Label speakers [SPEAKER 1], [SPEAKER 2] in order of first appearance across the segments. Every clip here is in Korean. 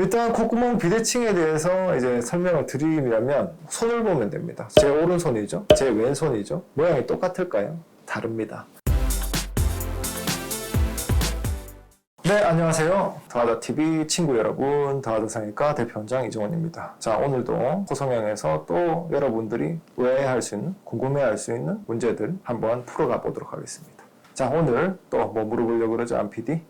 [SPEAKER 1] 일단 콧구멍 비대칭에 대해서 이제 설명을 드리려면 손을 보면 됩니다. 제 오른손이죠. 제 왼손이죠. 모양이 똑같을까요? 다릅니다. 네, 안녕하세요. 더하다TV 친구 여러분, 더하다상의과 대표원장 이종원입니다. 자, 오늘도 호성형에서 또 여러분들이 오해할 수 있는, 궁금해할 수 있는 문제들 한번 풀어가 보도록 하겠습니다. 자, 오늘 또 뭐 물어보려고 그러죠, 안 PD?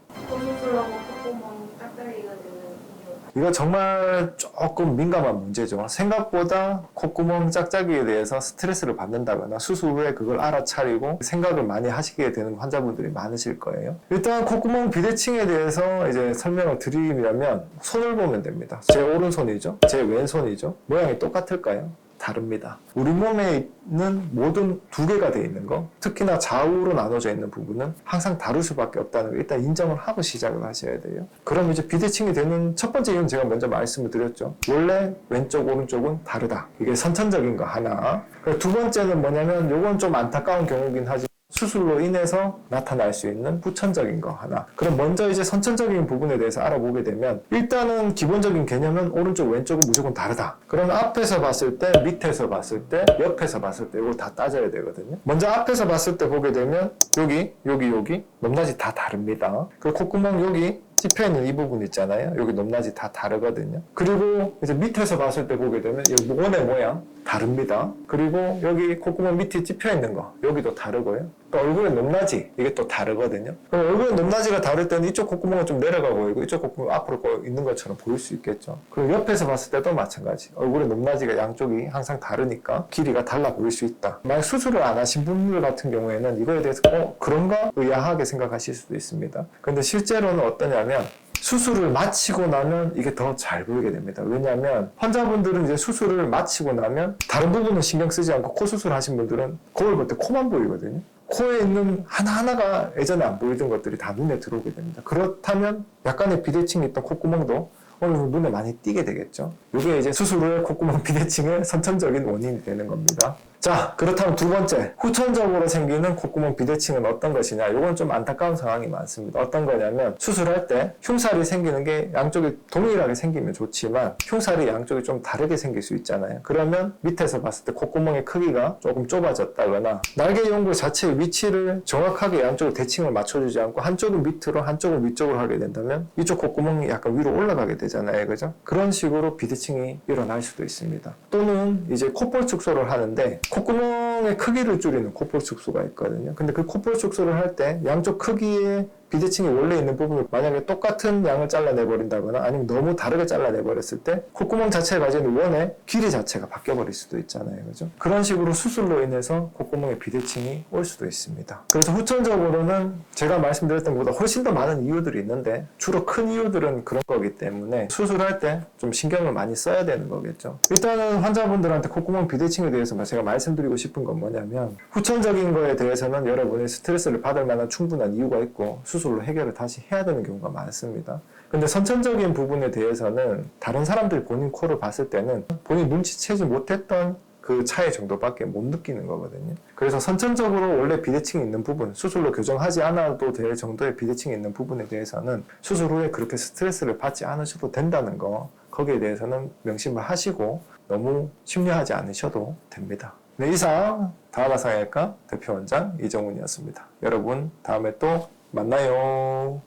[SPEAKER 1] 이거 정말 조금 민감한 문제죠. 생각보다 콧구멍 짝짝이에 대해서 스트레스를 받는다거나 수술 후에 그걸 알아차리고 생각을 많이 하시게 되는 환자분들이 많으실 거예요. 일단 콧구멍 비대칭에 대해서 이제 설명을 드리려면 손을 보면 됩니다. 제 오른손이죠. 제 왼손이죠. 모양이 똑같을까요? 다릅니다. 우리 몸에 있는 모든 두 개가 돼 있는 거, 특히나 좌우로 나눠져 있는 부분은 항상 다를 수밖에 없다는 걸 일단 인정을 하고 시작을 하셔야 돼요. 그럼 이제 비대칭이 되는 첫 번째 이유는 제가 먼저 말씀을 드렸죠. 원래 왼쪽, 오른쪽은 다르다. 이게 선천적인 거 하나. 두 번째는 뭐냐면 요건 좀 안타까운 경우긴 하지만 수술로 인해서 나타날 수 있는 후천적인 거 하나. 그럼 먼저 이제 선천적인 부분에 대해서 알아보게 되면 일단은 기본적인 개념은 오른쪽 왼쪽은 무조건 다르다. 그럼 앞에서 봤을 때, 밑에서 봤을 때, 옆에서 봤을 때 이거 다 따져야 되거든요. 먼저 앞에서 봤을 때 보게 되면 여기, 여기, 여기 높낮이 다 다릅니다. 그 콧구멍 여기 찝혀 있는 이 부분 있잖아요. 여기 높낮이 다 다르거든요. 그리고 이제 밑에서 봤을 때 보게 되면 이 원의 모양 다릅니다. 그리고 여기 콧구멍 밑에 찝혀 있는 거 여기도 다르고요. 또 얼굴의 높낮이 이게 또 다르거든요. 그럼 얼굴의 높낮이가 다를 때는 이쪽 콧구멍은 좀 내려가 보이고 이쪽 콧구멍 앞으로 거- 있는 것처럼 보일 수 있겠죠. 그리고 옆에서 봤을 때도 마찬가지. 얼굴의 높낮이가 양쪽이 항상 다르니까 길이가 달라 보일 수 있다. 만약 수술을 안 하신 분들 같은 경우에는 이거에 대해서 어 그런가 의아하게 생각하실 수도 있습니다. 근데 실제로는 어떠냐 면 수술을 마치고 나면 이게 더 잘 보이게 됩니다. 왜냐하면 환자분들은 이제 수술을 마치고 나면 다른 부분은 신경 쓰지 않고 코 수술 하신 분들은 거울 볼 때 코만 보이거든요. 코에 있는 하나하나가 예전에 안 보이던 것들이 다 눈에 들어오게 됩니다. 그렇다면 약간의 비대칭이 있던 콧구멍도 어느 정도 눈에 많이 띄게 되겠죠. 이게 이제 수술 후에 콧구멍 비대칭의 선천적인 원인이 되는 겁니다. 자, 그렇다면 두 번째, 후천적으로 생기는 콧구멍 비대칭은 어떤 것이냐? 이건 좀 안타까운 상황이 많습니다. 어떤 거냐면 수술할 때 흉살이 생기는 게 양쪽이 동일하게 생기면 좋지만 흉살이 양쪽이 좀 다르게 생길 수 있잖아요. 그러면 밑에서 봤을 때 콧구멍의 크기가 조금 좁아졌다거나 날개 연골 자체의 위치를 정확하게 양쪽을 대칭을 맞춰주지 않고 한쪽은 밑으로 한쪽은 위쪽으로 하게 된다면 이쪽 콧구멍이 약간 위로 올라가게 되잖아요. 그죠? 그런 식으로 비대칭이 일어날 수도 있습니다. 또는 이제 콧볼 축소를 하는데 콧구멍의 크기를 줄이는 콧볼 축소가 있거든요. 근데 그 콧볼 축소를 할 때 양쪽 크기의 비대칭이 원래 있는 부분을 만약에 똑같은 양을 잘라내 버린다거나 아니면 너무 다르게 잘라내 버렸을 때 콧구멍 자체가 가지는 원의 길이 자체가 바뀌어 버릴 수도 있잖아요. 그죠? 그런 식으로 수술로 인해서 콧구멍에 비대칭이 올 수도 있습니다. 그래서 후천적으로는 제가 말씀드렸던 것보다 훨씬 더 많은 이유들이 있는데 주로 큰 이유들은 그런 거기 때문에 수술할 때 좀 신경을 많이 써야 되는 거겠죠. 일단은 환자분들한테 콧구멍 비대칭에 대해서 제가 말씀드리고 싶은 건 뭐냐면 후천적인 거에 대해서는 여러분이 스트레스를 받을 만한 충분한 이유가 있고 수 술로 해결을 다시 해야 되는 경우가 많습니다. 근데 선천적인 부분에 대해서는 다른 사람들 본인 코를 봤을 때는 본인 눈치채지 못했던 그 차이 정도밖에 못 느끼는 거거든요. 그래서 선천적으로 원래 비대칭이 있는 부분, 수술로 교정하지 않아도 될 정도의 비대칭이 있는 부분에 대해서는 수술 후에 그렇게 스트레스를 받지 않으셔도 된다는 거, 거기에 대해서는 명심을 하시고 너무 심려하지 않으셔도 됩니다. 네, 이상 다하나상의과 대표원장 이정훈이었습니다. 여러분, 다음에 또 만나요.